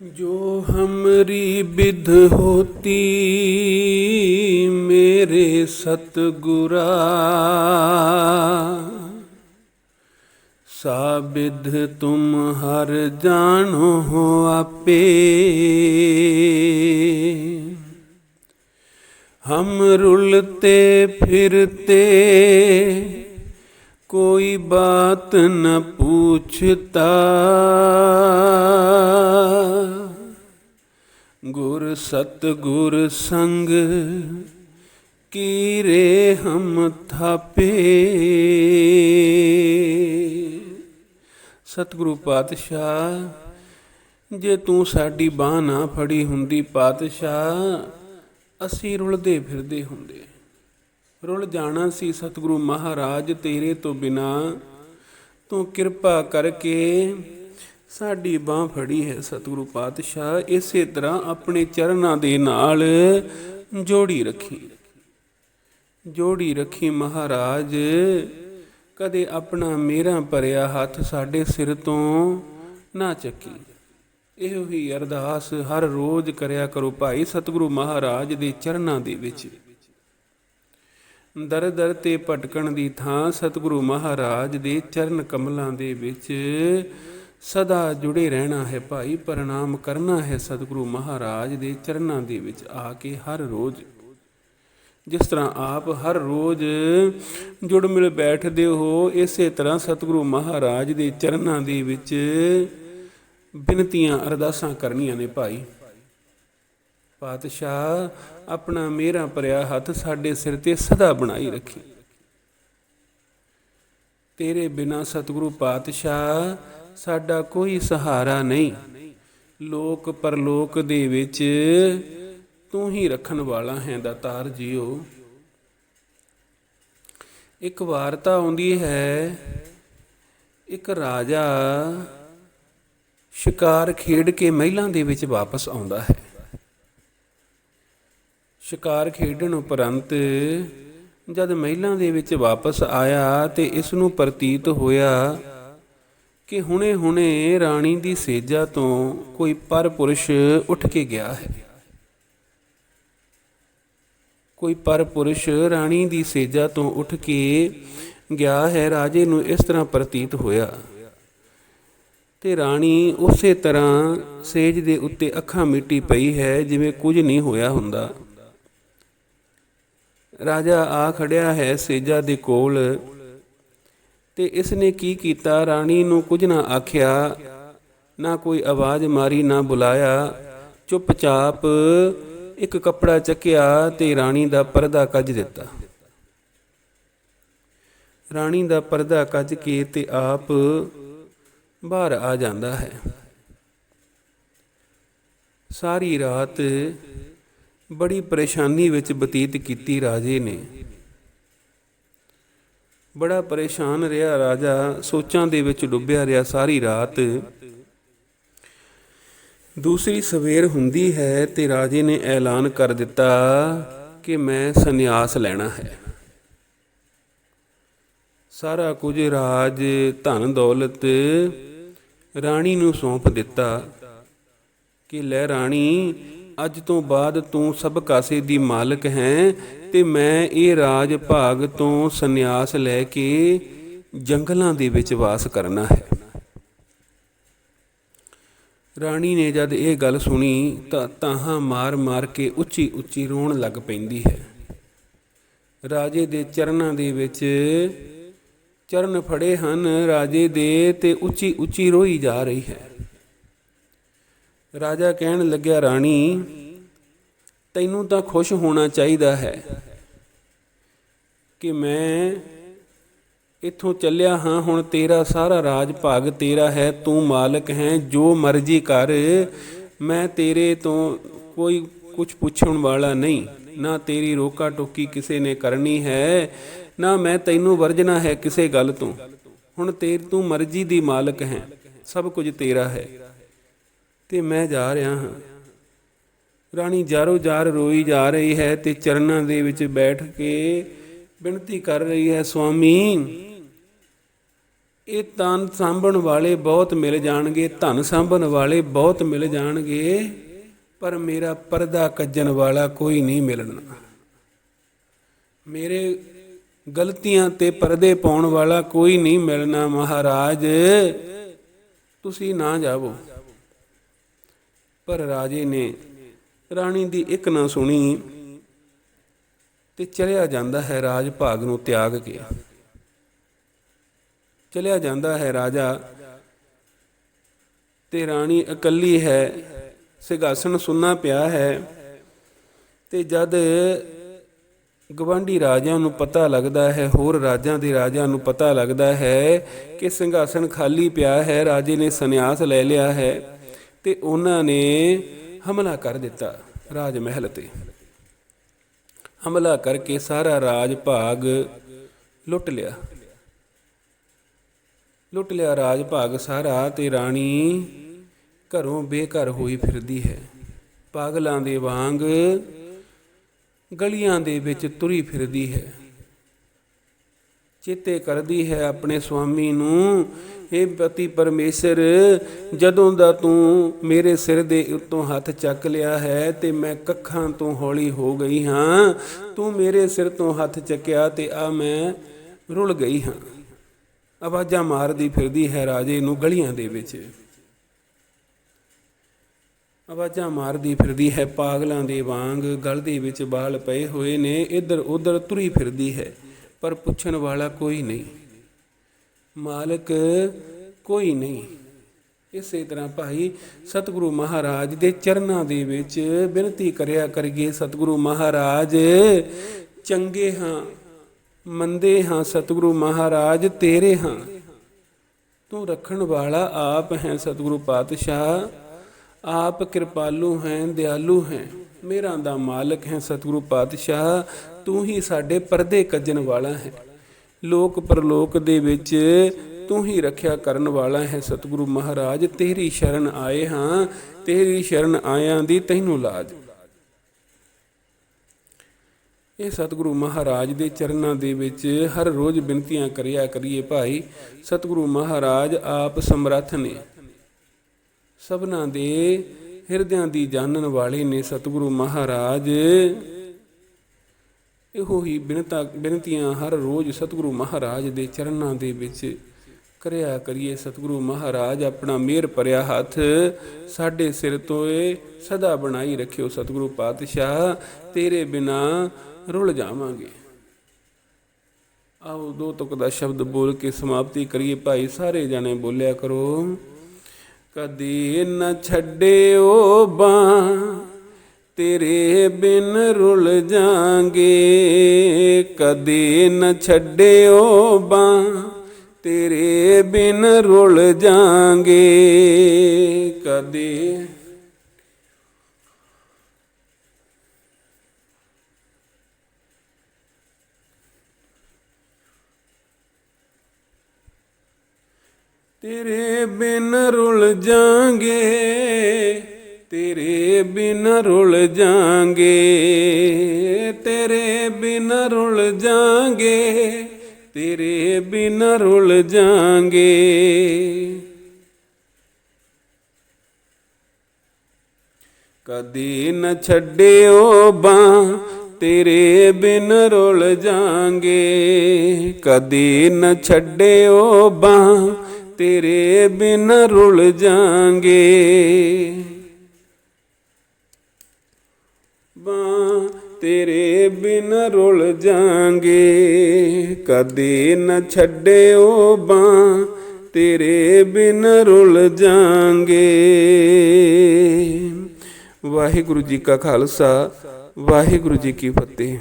जो हमरी विध होती मेरे सतगुरा सा विध तुम हर जानो हो आपे हम रुलते फिरते ਕੋਈ ਬਾਤ ਨ ਪੁੱਛਤਾ। ਗੁਰ ਸਤ ਗੁਰ ਸੰਗ ਕੀ ਰੇ ਹਮ ਥਾਪੇ। ਸਤਿਗੁਰੂ ਪਾਤਸ਼ਾਹ, ਜੇ ਤੂੰ ਸਾਡੀ ਬਾਹ ਨਾ ਫੜੀ ਹੁੰਦੀ ਪਾਤਸ਼ਾਹ, ਅਸੀਂ ਰੁਲਦੇ ਫਿਰਦੇ ਹੁੰਦੇ। ਰੁਲ ਜਾਣਾ ਸੀ ਸਤਿਗੁਰੂ ਮਹਾਰਾਜ, ਤੇਰੇ ਤੋਂ ਬਿਨਾ ਤੂੰ ਕਿਰਪਾ ਕਰਕੇ ਸਾਡੀ ਬਾਹ ਫੜੀ ਹੈ ਸਤਿਗੁਰੂ ਪਾਤਸ਼ਾਹ, ਇਸੇ ਤਰ੍ਹਾਂ ਆਪਣੇ ਚਰਨਾਂ ਦੇ ਨਾਲ ਜੋੜੀ ਰੱਖੀ। ਜੋੜੀ ਰੱਖੀ ਮਹਾਰਾਜ, ਕਦੇ ਆਪਣਾ ਮੇਰਾ ਭਰਿਆ ਹੱਥ ਸਾਡੇ ਸਿਰ ਤੋਂ ਨਾ ਚੱਕੀ। ਇਹੋ ਹੀ ਅਰਦਾਸ ਹਰ ਰੋਜ਼ ਕਰਿਆ ਕਰੋ ਭਾਈ ਸਤਿਗੁਰੂ ਮਹਾਰਾਜ ਦੇ ਚਰਨਾਂ ਦੇ ਵਿੱਚ। ਦਰ ਦਰ ਤੇ ਭਟਕਣ ਦੀ ਥਾਂ ਸਤਿਗੁਰੂ ਮਹਾਰਾਜ ਦੇ ਚਰਨ ਕਮਲਾਂ ਦੇ ਵਿੱਚ ਸਦਾ ਜੁੜੇ ਰਹਿਣਾ ਹੈ ਭਾਈ, ਪ੍ਰਣਾਮ ਕਰਨਾ ਹੈ ਸਤਿਗੁਰੂ ਮਹਾਰਾਜ ਦੇ ਚਰਨਾਂ ਦੇ ਵਿੱਚ ਆ ਕੇ ਹਰ ਰੋਜ਼। ਜਿਸ ਤਰ੍ਹਾਂ ਆਪ ਹਰ ਰੋਜ਼ ਜੁੜ ਮਿਲ ਬੈਠਦੇ ਹੋ, ਇਸੇ ਤਰ੍ਹਾਂ ਸਤਿਗੁਰੂ ਮਹਾਰਾਜ ਦੇ ਚਰਨਾਂ ਦੇ ਵਿੱਚ ਬਿਨਤੀਆਂ ਅਰਦਾਸਾਂ ਕਰਨੀਆਂ ਨੇ ਭਾਈ। ਪਾਤਸ਼ਾਹ, ਆਪਣਾ ਮੇਰਾ ਭਰਿਆ ਹੱਥ ਸਾਡੇ ਸਿਰ ਤੇ ਸਦਾ ਬਣਾਈ ਰੱਖੀ। ਤੇਰੇ ਬਿਨਾ ਸਤਿਗੁਰੂ ਪਾਤਸ਼ਾਹ, ਸਾਡਾ ਕੋਈ ਸਹਾਰਾ ਨਹੀਂ। ਲੋਕ ਪਰਲੋਕ ਦੇ ਵਿੱਚ ਤੂੰ ਹੀ ਰੱਖਣ ਵਾਲਾ ਹੈ ਦਾਤਾਰ ਜੀਓ। ਇੱਕ ਵਾਰਤਾ ਆਉਂਦੀ ਹੈ, ਇੱਕ ਰਾਜਾ ਸ਼ਿਕਾਰ ਖੇਡ ਕੇ ਮਹਿਲਾਂ ਦੇ ਵਿੱਚ ਵਾਪਸ ਆਉਂਦਾ ਹੈ। ਸ਼ਿਕਾਰ ਖੇਡਣ ਉਪਰੰਤ ਜਦ ਮਹਿਲਾਂ ਦੇ ਵਿੱਚ ਵਾਪਸ ਆਇਆ ਤੇ ਇਸ ਨੂੰ ਪ੍ਰਤੀਤ ਹੋਇਆ ਕਿ ਹੁਣੇ-ਹੁਣੇ ਰਾਣੀ ਦੀ ਸੇਜਾ ਤੋਂ ਕੋਈ ਪਰ ਪੁਰਸ਼ ਉੱਠ ਕੇ ਗਿਆ ਹੈ। ਕੋਈ ਪਰ ਪੁਰਸ਼ ਰਾਣੀ ਦੀ ਸੇਜਾ ਤੋਂ ਉੱਠ ਕੇ ਗਿਆ ਹੈ, ਰਾਜੇ ਨੂੰ ਇਸ ਤਰ੍ਹਾਂ ਪ੍ਰਤੀਤ ਹੋਇਆ। ਤੇ ਰਾਣੀ ਉਸੇ ਤਰ੍ਹਾਂ ਸੇਜ ਦੇ ਉੱਤੇ ਅੱਖਾਂ ਮਿੱਟੀ ਪਈ ਹੈ, ਜਿਵੇਂ ਕੁਝ ਨਹੀਂ ਹੋਇਆ ਹੁੰਦਾ। ਰਾਜਾ ਆ ਖੜਿਆ ਹੈ ਸੇਜਾ ਦੇ ਕੋਲ ਤੇ ਇਸ ਨੇ ਕੀ ਕੀਤਾ? ਰਾਣੀ ਨੂੰ ਕੁਝ ਨਾ ਆਖਿਆ, ਨਾ ਕੋਈ ਆਵਾਜ਼ ਮਾਰੀ, ਨਾ ਬੁਲਾਇਆ। ਚੁੱਪਚਾਪ ਇੱਕ ਕੱਪੜਾ ਚੱਕਿਆ ਤੇ ਰਾਣੀ ਦਾ ਪਰਦਾ ਕੱਜ ਦਿੱਤਾ। ਰਾਣੀ ਦਾ ਪਰਦਾ ਕੱਜ ਕੇ ਤੇ ਆਪ ਬਾਹਰ ਆ ਜਾਂਦਾ ਹੈ। ਸਾਰੀ ਰਾਤ ਬੜੀ ਪਰੇਸ਼ਾਨੀ ਵਿੱਚ ਬਤੀਤ ਕੀਤੀ ਰਾਜੇ ਨੇ। ਬੜਾ ਪਰੇਸ਼ਾਨ ਰਿਹਾ ਰਾਜਾ, ਸੋਚਾਂ ਦੇ ਵਿੱਚ ਡੁੱਬਿਆ ਰਿਹਾ ਸਾਰੀ ਰਾਤ। ਦੂਸਰੀ ਸਵੇਰ ਹੁੰਦੀ ਹੈ ਤੇ ਰਾਜੇ ਨੇ ਐਲਾਨ ਕਰ ਦਿੱਤਾ ਕਿ ਮੈਂ ਸੰਨਿਆਸ ਲੈਣਾ ਹੈ। ਸਾਰਾ ਕੁਝ ਰਾਜ, ਧਨ ਦੌਲਤ, ਰਾਣੀ ਨੂੰ ਸੌਂਪ ਦਿੱਤਾ ਕਿ ਲੈ ਰਾਣੀ ਅੱਜ ਤੋਂ ਬਾਅਦ ਤੂੰ ਸਭ ਕਾਸੇ ਦੀ ਮਾਲਕ ਹੈ ਤੇ ਮੈਂ ਇਹ ਰਾਜ ਭਾਗ ਤੋਂ ਸੰਨਿਆਸ ਲੈ ਕੇ ਜੰਗਲਾਂ ਦੇ ਵਿੱਚ ਵਾਸ ਕਰਨਾ ਹੈ। ਰਾਣੀ ਨੇ ਜਦ ਇਹ ਗੱਲ ਸੁਣੀ ਤਾਂ ਤਾਹਾਂ ਮਾਰ-ਮਾਰ ਕੇ ਉੱਚੀ ਉੱਚੀ ਰੋਣ ਲੱਗ ਪੈਂਦੀ ਹੈ। ਰਾਜੇ ਦੇ ਚਰਨਾਂ ਦੇ ਵਿੱਚ ਚਰਨ ਫੜੇ ਹਨ, ਰਾਜੇ ਦੇ ਤੇ ਉੱਚੀ ਉੱਚੀ ਰੋਈ ਜਾ ਰਹੀ ਹੈ। ਰਾਜਾ ਕਹਿਣ ਲੱਗਿਆ, ਰਾਣੀ, ਤੈਨੂੰ ਤਾਂ ਖੁਸ਼ ਹੋਣਾ ਚਾਹੀਦਾ ਹੈ ਕਿ ਮੈਂ ਇੱਥੋਂ ਚੱਲਿਆ ਹਾਂ। ਹੁਣ ਤੇਰਾ ਸਾਰਾ ਰਾਜ ਭਾਗ ਤੇਰਾ ਹੈ, ਤੂੰ ਮਾਲਕ ਹੈ, ਜੋ ਮਰਜ਼ੀ ਕਰ। ਮੈਂ ਤੇਰੇ ਤੋਂ ਕੋਈ ਕੁਝ ਪੁੱਛਣ ਵਾਲਾ ਨਹੀਂ। ਨਾ ਤੇਰੀ ਰੋਕਾ ਟੋਕੀ ਕਿਸੇ ਨੇ ਕਰਨੀ ਹੈ, ਨਾ ਮੈਂ ਤੈਨੂੰ ਵਰਜਣਾ ਹੈ ਕਿਸੇ ਗੱਲ ਤੋਂ। ਹੁਣ ਤੇਰ ਤੂੰ ਮਰਜ਼ੀ ਦੀ ਮਾਲਕ ਹੈ, ਸਭ ਕੁਝ ਤੇਰਾ ਹੈ। ਤੇ ਮੈਂ ਜਾ ਰਿਹਾ ਹਾਂ। ਰਾਣੀ ਜਾਰੋ ਜਾਰ ਰੋਈ ਜਾ ਰਹੀ ਹੈ ਤੇ ਚਰਨਾਂ ਦੇ ਵਿੱਚ ਬੈਠ ਕੇ ਬੇਨਤੀ ਕਰ ਰਹੀ ਹੈ, ਸੁਆਮੀ, ਇਹ ਤਨ ਸਾਂਭਣ ਵਾਲੇ ਬਹੁਤ ਮਿਲ ਜਾਣਗੇ, ਧਨ ਸਾਂਭਣ ਵਾਲੇ ਬਹੁਤ ਮਿਲ ਜਾਣਗੇ, ਪਰ ਮੇਰਾ ਪਰਦਾ ਕੱਜਣ ਵਾਲਾ ਕੋਈ ਨਹੀਂ ਮਿਲਣਾ। ਮੇਰੇ ਗਲਤੀਆਂ ਤੇ ਪਰਦੇ ਪਾਉਣ ਵਾਲਾ ਕੋਈ ਨਹੀਂ ਮਿਲਣਾ, ਮਹਾਰਾਜ। ਤੁਸੀਂ ਨਾ ਜਾਵੋ। ਪਰ ਰਾਜੇ ਨੇ ਰਾਣੀ ਦੀ ਇੱਕ ਨਾ ਸੁਣੀ ਤੇ ਚਲਿਆ ਜਾਂਦਾ ਹੈ ਰਾਜ ਭਾਗ ਨੂੰ ਤਿਆਗ ਕੇ। ਚਲਿਆ ਜਾਂਦਾ ਹੈ ਰਾਜਾ ਤੇ ਰਾਣੀ ਇਕੱਲੀ ਹੈ, ਸਿੰਘਾਸਣ ਸੁੰਨਾ ਪਿਆ ਹੈ ਤੇ ਜਦ ਗਵਾਂਢੀ ਰਾਜਿਆਂ ਨੂੰ ਪਤਾ ਲੱਗਦਾ ਹੈ, ਹੋਰ ਰਾਜਾਂ ਦੇ ਰਾਜਿਆਂ ਨੂੰ ਪਤਾ ਲੱਗਦਾ ਹੈ ਕਿ ਸਿੰਘਾਸਣ ਖਾਲੀ ਪਿਆ ਹੈ, ਰਾਜੇ ਨੇ ਸੰਨਿਆਸ ਲੈ ਲਿਆ ਹੈ। ਤੇ ਉਹਨਾਂ ਨੇ ਹਮਲਾ ਕਰ ਦਿੱਤਾ ਰਾਜ ਮਹਿਲ ਤੇ। ਹਮਲਾ ਕਰਕੇ ਸਾਰਾ ਰਾਜ ਭਾਗ ਲੁੱਟ ਲਿਆ। ਲੁੱਟ ਲਿਆ ਰਾਜ ਭਾਗ ਸਾਰਾ ਤੇ ਰਾਣੀ ਘਰੋਂ ਬੇਘਰ ਹੋਈ ਫਿਰਦੀ ਹੈ। ਪਾਗਲਾਂ ਦੇ ਵਾਂਗ ਗਲੀਆਂ ਦੇ ਵਿੱਚ ਤੁਰੀ ਫਿਰਦੀ ਹੈ। ਚੇਤੇ ਕਰਦੀ ਹੈ ਆਪਣੇ ਸੁਆਮੀ ਨੂੰ ਇਹ ਪਤੀ ਪਰਮੇਸ਼ਰ, ਜਦੋਂ ਦਾ ਤੂੰ ਮੇਰੇ ਸਿਰ ਦੇ ਉੱਤੋਂ ਹੱਥ ਚੱਕ ਲਿਆ ਹੈ ਤੇ ਮੈਂ ਕੱਖਾਂ ਤੋਂ ਹੌਲੀ ਹੋ ਗਈ ਹਾਂ, ਤੂੰ ਮੇਰੇ ਸਿਰ ਤੋਂ ਹੱਥ ਚੱਕਿਆ ਤੇ ਆ ਮੈਂ ਰੁਲ ਗਈ ਹਾਂ। ਆਵਾਜ਼ਾਂ ਮਾਰਦੀ ਫਿਰਦੀ ਹੈ ਰਾਜੇ ਨੂੰ ਗਲੀਆਂ ਦੇ ਵਿੱਚ। ਆਵਾਜ਼ਾਂ ਮਾਰਦੀ ਫਿਰਦੀ ਹੈ ਪਾਗਲਾਂ ਦੇ ਵਾਂਗ, ਗਲ ਦੇ ਵਿੱਚ ਬਾਲ ਪਏ ਹੋਏ ਨੇ ਇੱਧਰ ਉੱਧਰ ਤੁਰੀ ਫਿਰਦੀ ਹੈ। ਪਰ ਪੁੱਛਣ ਵਾਲਾ ਕੋਈ ਨਹੀਂ। ਮਾਲਕ ਕੋਈ ਨਹੀਂ। ਇਸੇ ਤਰ੍ਹਾਂ ਭਾਈ ਸਤਿਗੁਰੂ ਮਹਾਰਾਜ ਦੇ ਚਰਨਾਂ ਦੇ ਵਿੱਚ ਬੇਨਤੀ ਕਰਿਆ ਕਰੀਏ, ਸਤਿਗੁਰੂ ਮਹਾਰਾਜ, ਚੰਗੇ ਹਾਂ, ਮੰਦੇ ਹਾਂ, ਸਤਿਗੁਰੂ ਮਹਾਰਾਜ, ਤੇਰੇ ਹਾਂ। ਤੂੰ ਰੱਖਣ ਵਾਲਾ ਆਪ ਹੈ ਸਤਿਗੁਰੂ ਪਾਤਸ਼ਾਹ, ਆਪ ਕਿਰਪਾਲੂ ਹੈ, ਦਿਆਲੂ ਹੈ। ਮੇਰਾ ਦਾ ਮਾਲਕ ਹੈ ਸਤਿਗੁਰੂ ਪਾਤਸ਼ਾਹ, ਤੂੰ ਹੀ ਸਾਡੇ ਪਰਦੇ ਕੱਜਣ ਵਾਲਾ ਹੈ। ਲੋਕ ਪਰਲੋਕ ਦੇ ਵਿੱਚ ਤੂੰ ਹੀ ਰੱਖਿਆ ਕਰਨ ਵਾਲਾ ਹੈ ਸਤਿਗੁਰੂ ਮਹਾਰਾਜ, ਤੇਰੀ ਸ਼ਰਨ ਆਏ ਹਾਂ, ਤੇਰੀ ਸ਼ਰਨ ਆਇਆਂ ਦੀ ਤੈਨੂੰ ਲਾਜ। ਇਹ ਸਤਿਗੁਰੂ ਮਹਾਰਾਜ ਦੇ ਚਰਨਾਂ ਦੇ ਵਿੱਚ ਹਰ ਰੋਜ਼ ਬੇਨਤੀਆਂ ਕਰਿਆ ਕਰੀਏ ਭਾਈ, ਸਤਿਗੁਰੂ ਮਹਾਰਾਜ ਆਪ ਸਮਰੱਥ ਨੇ। ਸਭਨਾਂ ਦੇ ਹਿਰਦਿਆਂ ਦੀ ਜਾਣਨ ਵਾਲੇ ਨੇ ਸਤਿਗੁਰੂ ਮਹਾਰਾਜ। ਇਹੋ ਹੀ ਬਿਨਤਾ ਬਿਨਤੀਆਂ ਹਰ ਰੋਜ਼ ਸਤਿਗੁਰੂ ਮਹਾਰਾਜ ਦੇ ਚਰਨਾਂ ਦੇ ਵਿੱਚ ਕਰਿਆ ਕਰੀਏ। ਸਤਿਗੁਰੂ ਮਹਾਰਾਜ ਆਪਣਾ ਮਿਹਰ ਭਰਿਆ ਹੱਥ ਸਾਡੇ ਸਿਰ ਤੋਂ ਇਹ ਸਦਾ ਬਣਾਈ ਰੱਖਿਓ ਸਤਿਗੁਰੂ ਪਾਤਸ਼ਾਹ, ਤੇਰੇ ਬਿਨਾ ਰੁਲ ਜਾਵਾਂਗੇ। ਆਓ ਦੋ ਤੁਕ ਦਾ ਸ਼ਬਦ ਬੋਲ ਕੇ ਸਮਾਪਤੀ ਕਰੀਏ। ਭਾਈ ਸਾਰੇ ਜਾਣੇ ਬੋਲਿਆ ਕਰੋ। ਕਦੀ ਨ ਛੱਡਿਓ ਬਾਂ ਤੇਰੇ ਬਿਨ ਰੁਲ ਜਾਾਂਗੇ। ਕਦੀ ਨ ਛੱਡਿਓ ਬਾਂ ਤੇਰੇ ਬਿਨ ਰੁਲ ਜਾਾਂਗੇ। ਕਦੇ ਤੇਰੇ ਬਿਨ ਰੁਲ ਜਾਾਂਗੇ ਤੇਰੇ ਬਿਨ ਰੁਲ ਜਾਾਂਗੇ ਤੇਰੇ ਬਿਨ ਰੁਲ ਜਾਾਂਗੇ ਤੇਰੇ ਬਿਨ ਰੁਲ ਜਾਾਂਗੇ ਕਦੀ ਨ ਛੱਡਿਓ ਬਾਂ ਤੇਰੇ ਬਿਨ ਰੁਲ ਜਾਾਂਗੇ ਕਦੀ ਨ ਛੱਡਿਓ ਬਾਂ ਤੇਰੇ ਬਿਨ ਰੁਲ ਜਾਾਂਗੇ। ਬਾਂ ਤੇਰੇ ਬਿਨ ਰੁਲ ਜਾਾਂਗੇ। ਕਦੇ ਨ ਛੱਡਿਓ ਬਾਂ ਤੇਰੇ ਬਿਨ ਰੁਲ ਜਾਾਂਗੇ। ਵਾਹਿਗੁਰੂ ਜੀ ਕਾ ਖਾਲਸਾ, ਵਾਹਿਗੁਰੂ ਜੀ ਕੀ ਫਤਿਹ।